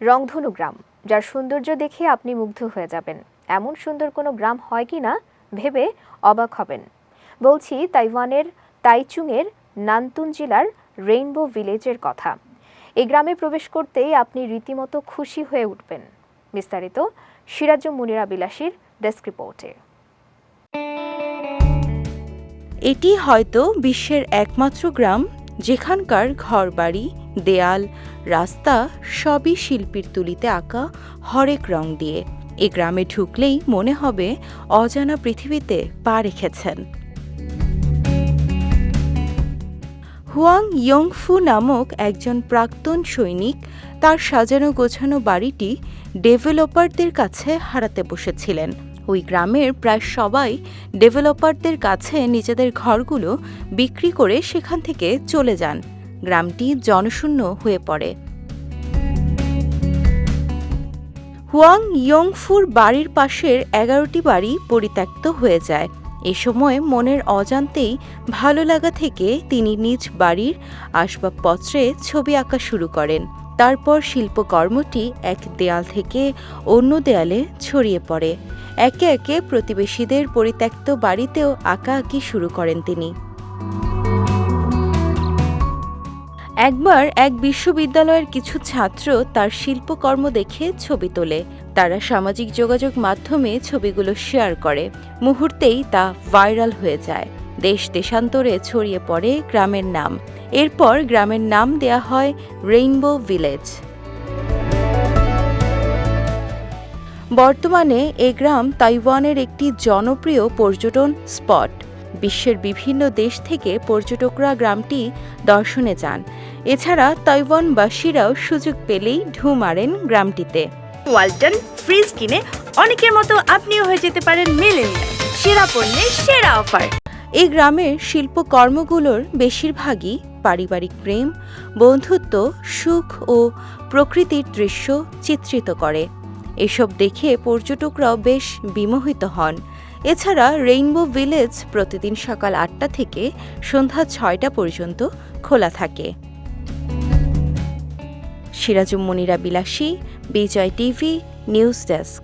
রংধনু গ্রাম যার সৌন্দর্য দেখে আপনি মুগ্ধ হয়ে যাবেন। এমন সুন্দর কোনো গ্রাম হয় কি না ভেবে অবাক হবেন। বলছি তাইওয়ানের তাইচুংয়ের নান্তুন জেলার রেইনবো ভিলেজের কথা। এই গ্রামে প্রবেশ করতেই আপনি রীতিমতো খুশি হয়ে উঠবেন। বিস্তারিত সিরাজ মুনিরা বিলাসীর ডেস্ক রিপোর্টে। এটি হয়তো বিশ্বের একমাত্র গ্রাম যেখানকার ঘরবাড়ি, দেয়াল, রাস্তা সবই শিল্পীর তুলিতে আঁকা হরেক রং দিয়ে। এ গ্রামে ঢুকলেই মনে হবে অজানা পৃথিবীতে পা রেখেছেন। হুয়াং ইয়ংফু নামক একজন প্রাক্তন সৈনিক তার সাজানো গোছানো বাড়িটি ডেভেলপারদের কাছে হারাতে বসেছিলেন। ওই গ্রামের প্রায় সবাই ডেভেলপারদের কাছে নিজেদের ঘরগুলো বিক্রি করে সেখান থেকে চলে যান। গ্রামটি জনশূন্য হয়ে পড়ে। হুয়াং ইয়ংফুর বাড়ির পাশের এগারোটি বাড়ি পরিত্যক্ত হয়ে যায়। এ সময় মনের অজান্তেই ভালো লাগা থেকে তিনি নিজ বাড়ির আসবাবপত্রে ছবি আঁকা শুরু করেন। তারপর শিল্পকর্মটি এক দেয়াল থেকে অন্য দেয়ালে ছড়িয়ে পড়ে। একে একে প্রতিবেশীদের পরিত্যক্ত বাড়িতেও আঁকাআঁকি শুরু করেন তিনি। একবার এক বিশ্ববিদ্যালয়ের কিছু ছাত্র তার শিল্পকর্ম দেখে ছবি তোলে। তারা সামাজিক যোগাযোগ মাধ্যমে ছবিগুলো শেয়ার করে। মুহূর্তেই তা ভাইরাল হয়ে যায়। দেশ দেশান্তরে ছড়িয়ে পড়ে গ্রামের নাম। এরপর গ্রামের নাম দেয়া হয় রেইনবো ভিলেজ। বর্তমানে এ গ্রাম তাইওয়ানের একটি জনপ্রিয় পর্যটন স্পট। বিশ্বের বিভিন্ন দেশ থেকে পর্যটকরা গ্রামটি দর্শনে যান। এছাড়া তাইওয়ানবাসীরাও সুযোগ পেলেই ঢু মারেন গ্রামটিতে। ওয়ালটন ফ্রিজ কিনে অনেকের মতো আপনিও হয়ে যেতে পারেন মেলেনিয়া সেরা পণ্যের সেরা অফার। এই গ্রামের শিল্পকর্মগুলোর বেশিরভাগই পারিবারিক প্রেম, বন্ধুত্ব, সুখ ও প্রকৃতির দৃশ্য চিত্রিত করে। এসব দেখে পর্যটকরাও বেশ বিমোহিত হন। এছাড়া রেইনবো ভিলেজ প্রতিদিন সকাল আটটা থেকে সন্ধ্যা ছয়টা পর্যন্ত খোলা থাকে। সিরাজুম মনিরা বিলাসী, বিজয় টিভি, নিউজ ডেস্ক।